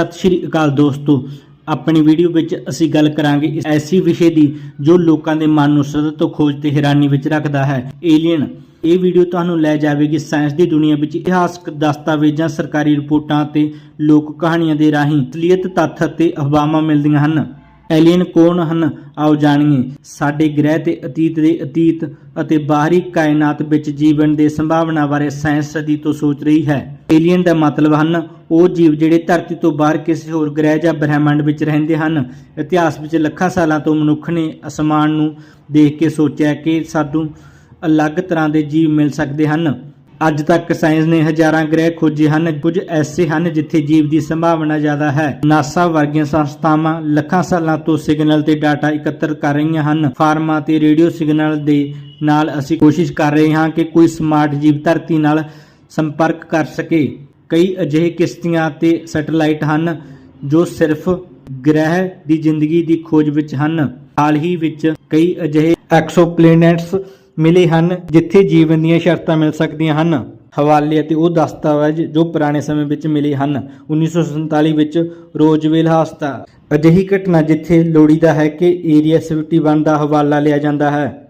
ਸਤਿ ਸ਼੍ਰੀ ਅਕਾਲ ਦੋਸਤੋ। ਆਪਣੀ ਵੀਡੀਓ ਵਿੱਚ ਅਸੀਂ ਗੱਲ ਕਰਾਂਗੇ ਇਸ ਐਸੀ ਵਿਸ਼ੇ ਦੀ ਜੋ ਲੋਕਾਂ ਦੇ ਮਨ ਨੂੰ ਸਦਾ ਤੋਂ ਖੋਜ ਤੇ ਹੈਰਾਨੀ ਵਿੱਚ ਰੱਖਦਾ ਹੈ। ਏਲੀਅਨ ਇਹ ਵੀਡੀਓ ਤੁਹਾਨੂੰ ਲੈ ਜਾਵੇਗੀ ਸਾਇੰਸ ਦੀ ਦੁਨੀਆ ਵਿੱਚ ਇਤਿਹਾਸਕ ਦਸਤਾਵੇਜ਼ਾਂ, ਸਰਕਾਰੀ ਰਿਪੋਰਟਾਂ ਅਤੇ ਲੋਕ ਕਹਾਣੀਆਂ ਦੇ ਰਾਹੀਂ ਅਸਲੀਅਤ, ਤੱਥ ਅਤੇ ਅਫਵਾਹਾਂ ਮਿਲਦੀਆਂ ਹਨ। ਏਲੀਅਨ ਕੌਣ ਹਨ? ਆਓ ਜਾਣੀਏ। ਸਾਡੇ ਗ੍ਰਹਿ ਤੇ ਅਤੀਤ ਦੇ ਅਤੀਤ ਅਤੇ ਬਾਹਰੀ ਕਾਇਨਾਤ ਵਿੱਚ ਜੀਵਨ ਦੇ ਸੰਭਾਵਨਾ ਬਾਰੇ ਸਾਇੰਸ ਸਦੀ ਤੋਂ ਸੋਚ ਰਹੀ ਹੈ। ਏਲੀਅਨ ਦਾ ਮਤਲਬ ਹਨ, ਉਹ ਜੀਵ ਜਿਹੜੇ ਧਰਤੀ ਤੋਂ ਬਾਹਰ ਕਿਸੇ ਹੋਰ ਗ੍ਰਹਿ ਜਾਂ ਬ੍ਰਹਿਮੰਡ ਵਿੱਚ ਰਹਿੰਦੇ ਹਨ। ਇਤਿਹਾਸ ਵਿੱਚ ਲੱਖਾਂ ਸਾਲਾਂ ਤੋਂ ਮਨੁੱਖ ਨੇ ਅਸਮਾਨ ਨੂੰ ਦੇਖ ਕੇ ਸੋਚਿਆ ਕਿ ਸਾਨੂੰ ਅਲੱਗ ਤਰ੍ਹਾਂ ਦੇ ਜੀਵ ਮਿਲ ਸਕਦੇ ਹਨ। ਅੱਜ ਤੱਕ ਸਾਇੰਸ ਨੇ ਹਜ਼ਾਰਾਂ ਗ੍ਰਹਿ ਖੋਜੇ ਹਨ, ਕੁਝ ਐਸੇ ਹਨ ਜਿੱਥੇ ਜੀਵ ਦੀ ਸੰਭਾਵਨਾ ਜ਼ਿਆਦਾ ਹੈ। ਨਾਸਾ ਵਰਗੀਆਂ ਸੰਸਥਾਵਾਂ ਲੱਖਾਂ ਸਾਲਾਂ ਤੋਂ ਸਿਗਨਲ ਤੇ ਡਾਟਾ ਇਕੱਤਰ ਕਰ ਰਹੀਆਂ ਹਨ। ਫਾਰਮਾ ਤੇ ਰੇਡੀਓ ਸਿਗਨਲ ਦੇ ਨਾਲ ਅਸੀਂ ਕੋਸ਼ਿਸ਼ ਕਰ ਰਹੇ ਹਾਂ ਕਿ ਕੋਈ ਸਮਾਰਟ ਜੀਵ ਧਰਤੀ ਨਾਲ ਸੰਪਰਕ ਕਰ ਸਕੇ। ਕਈ ਅਜਿਹੇ ਕਿਸ਼ਤੀਆਂ ਤੇ ਸੈਟੇਲਾਈਟ ਹਨ ਜੋ ਸਿਰਫ ਗ੍ਰਹਿ ਦੀ ਜ਼ਿੰਦਗੀ ਦੀ ਖੋਜ ਵਿੱਚ ਹਨ। ਹਾਲ ਹੀ ਵਿੱਚ ਕਈ ਅਜਿਹੇ ਐਕਸੋਪਲੈਨੇਟਸ ਮਿਲੇ ਹਨ, ਜਿੱਥੇ ਜੀਵਨ ਦੀਆਂ ਸ਼ਰਤਾਂ ਮਿਲ ਸਕਦੀਆਂ ਹਨ। ਹਵਾਲੇ ਅਤੇ ਉਹ ਦਸਤਾਵੇਜ਼ ਜੋ ਪੁਰਾਣੇ ਸਮੇਂ ਵਿੱਚ ਮਿਲੇ ਹਨ 1947 ਵਿੱਚ ਰੋਜ਼ਵੇਲ ਹਸਪਤਾਲ ਅਜਿਹੀ ਘਟਨਾ ਜਿੱਥੇ ਲੋੜੀਦਾ ਹੈ ਕਿ ਏਰੀਆ 71 ਦਾ ਹਵਾਲਾ ਲਿਆ ਜਾਂਦਾ ਹੈ।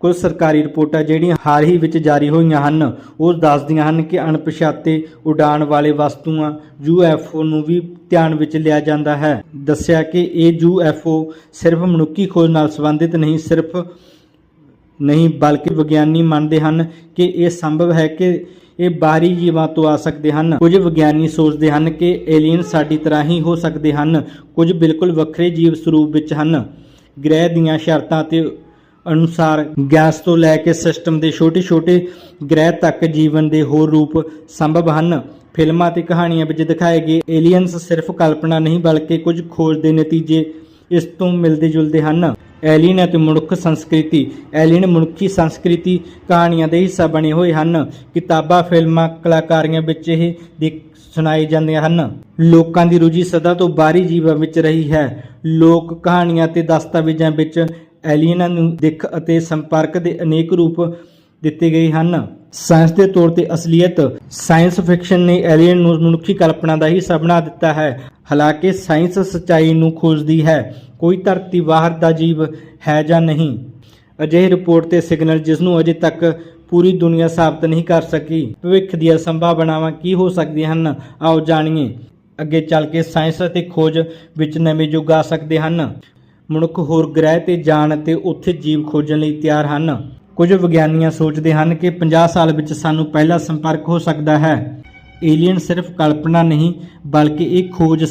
ਕੁਝ ਸਰਕਾਰੀ ਰਿਪੋਰਟਾਂ ਜਿਹੜੀਆਂ ਹਾਲ ਹੀ ਵਿੱਚ ਜਾਰੀ ਹੋਈਆਂ ਹਨ, ਉਹ ਦੱਸਦੀਆਂ ਹਨ ਕਿ ਅਣਪਛਾਤੇ ਉਡਾਣ ਵਾਲੇ ਵਸਤੂਆਂ UFO ਨੂੰ ਵੀ ਧਿਆਨ ਵਿੱਚ ਲਿਆ ਜਾਂਦਾ ਹੈ। ਦੱਸਿਆ ਕਿ ਇਹ UFO ਸਿਰਫ ਮਨੁੱਖੀ ਖੋਜ ਨਾਲ ਸੰਬੰਧਿਤ ਨਹੀਂ, ਸਿਰਫ ਨਹੀਂ, ਬਲਕਿ ਵਿਗਿਆਨੀ ਮੰਨਦੇ ਹਨ ਕਿ ਇਹ ਸੰਭਵ ਹੈ ਕਿ ਇਹ ਬਾਹਰੀ ਜੀਵਾਂ ਤੋਂ ਆ ਸਕਦੇ ਹਨ। ਕੁਝ ਵਿਗਿਆਨੀ ਸੋਚਦੇ ਹਨ ਕਿ ਏਲੀਅਨ ਸਾਡੀ ਤਰ੍ਹਾਂ ਹੀ ਹੋ ਸਕਦੇ ਹਨ। ਕੁਝ ਬਿਲਕੁਲ ਵੱਖਰੇ ਜੀਵ ਸਰੂਪ ਵਿੱਚ ਹਨ। ਗ੍ਰਹਿ ਦੀਆਂ ਸ਼ਰਤਾਂ ਤੇ ਅਨੁਸਾਰ ਗੈਸ ਤੋਂ ਲੈ ਕੇ ਸਿਸਟਮ ਦੇ ਛੋਟੇ-ਛੋਟੇ ਗ੍ਰਹਿ ਤੱਕ ਜੀਵਨ ਦੇ ਹੋਰ ਰੂਪ ਸੰਭਵ ਹਨ। ਫਿਲਮਾਂ ਤੇ ਕਹਾਣੀਆਂ ਵਿੱਚ ਦਿਖਾਏ ਗਏ ਏਲੀਅਨਸ ਸਿਰਫ ਕਲਪਨਾ ਨਹੀਂ, ਬਲਕਿ ਕੁਝ ਖੋਜ ਦੇ ਨਤੀਜੇ ਇਸ ਤੋਂ ਮਿਲਦੇ ਜੁਲਦੇ ਹਨ। ਐਲੀਨ ਅਤੇ ਮਨੁੱਖ ਸੰਸਕ੍ਰਿਤੀ, ਐਲੀਨ ਮਨੁੱਖੀ ਸੰਸਕ੍ਰਿਤੀ ਕਹਾਣੀਆਂ ਦੇ ਹਿੱਸਾ ਬਣੇ ਹੋਏ ਹਨ। ਕਿਤਾਬਾਂ, ਫਿਲਮਾਂ, ਕਲਾਕਾਰੀਆਂ ਵਿੱਚ ਇਹ ਦੇਖ ਸੁਣਾਏ ਜਾਂਦੇ ਹਨ। ਲੋਕਾਂ ਦੀ ਰੁਚੀ ਸਦਾ ਤੋਂ ਬਾਹਰੀ ਜੀਵਾਂ ਵਿੱਚ ਰਹੀ ਹੈ। ਲੋਕ ਕਹਾਣੀਆਂ ਤੇ ਦਸਤਾਵੇਜ਼ਾਂ ਵਿੱਚ ਐਲੀਅਨਾਂ ਨੂੰ ਦਿੱਖ ਅਤੇ ਸੰਪਰਕ ਦੇ ਅਨੇਕ ਰੂਪ ਦਿੱਤੇ ਗਏ ਹਨ। ਸਾਇੰਸ ਦੇ ਤੌਰ ਤੇ ਅਸਲੀਅਤ ਸਾਇੰਸ ਫਿਕਸ਼ਨ ਨੇ ਐਲੀਅਨ ਨੂੰ ਮਨੁੱਖੀ ਕਲਪਨਾ ਦਾ ਹਿੱਸਾ ਬਣਾ ਦਿੱਤਾ ਹੈ। ਹਾਲਾਂਕਿ ਸਾਇੰਸ ਸੱਚਾਈ ਨੂੰ ਖੋਜਦੀ ਹੈ। ਕੋਈ ਧਰਤੀ ਬਾਹਰ ਦਾ ਜੀਵ ਹੈ ਜਾਂ ਨਹੀਂ? ਅਜਿਹੇ ਰਿਪੋਰਟ ਤੇ ਸਿਗਨਲ ਜਿਸ ਨੂੰ ਅਜੇ ਤੱਕ ਪੂਰੀ ਦੁਨੀਆ ਸਾਬਤ ਨਹੀਂ ਕਰ ਸਕੀ। ਭਵਿੱਖ ਦੀਆਂ ਸੰਭਾਵਨਾਵਾਂ ਕੀ ਹੋ ਸਕਦੀਆਂ ਹਨ? ਆਓ ਜਾਣੀਏ। ਅੱਗੇ ਚੱਲ ਕੇ ਸਾਇੰਸ ਅਤੇ ਖੋਜ ਵਿੱਚ ਨਵੇਂ ਯੁੱਗ ਆ ਸਕਦੇ ਹਨ। ਮਨੁੱਖ ਹੋਰ ਗ੍ਰਹਿ ਤੇ ਜਾਣ ਅਤੇ ਉੱਥੇ ਜੀਵ ਖੋਜਣ ਲਈ ਤਿਆਰ ਹਨ। ਕੁਝ ਵਿਗਿਆਨੀਆਂ ਸੋਚਦੇ ਹਨ ਕਿ 50 ਸਾਲ ਵਿੱਚ ਸਾਨੂੰ ਪਹਿਲਾ ਸੰਪਰਕ ਹੋ ਸਕਦਾ ਹੈ। ਏਲੀਅਨ ਸਿਰਫ ਕਲਪਨਾ ਨਹੀਂ, ਬਲਕਿ ਇਹ ਖੋਜ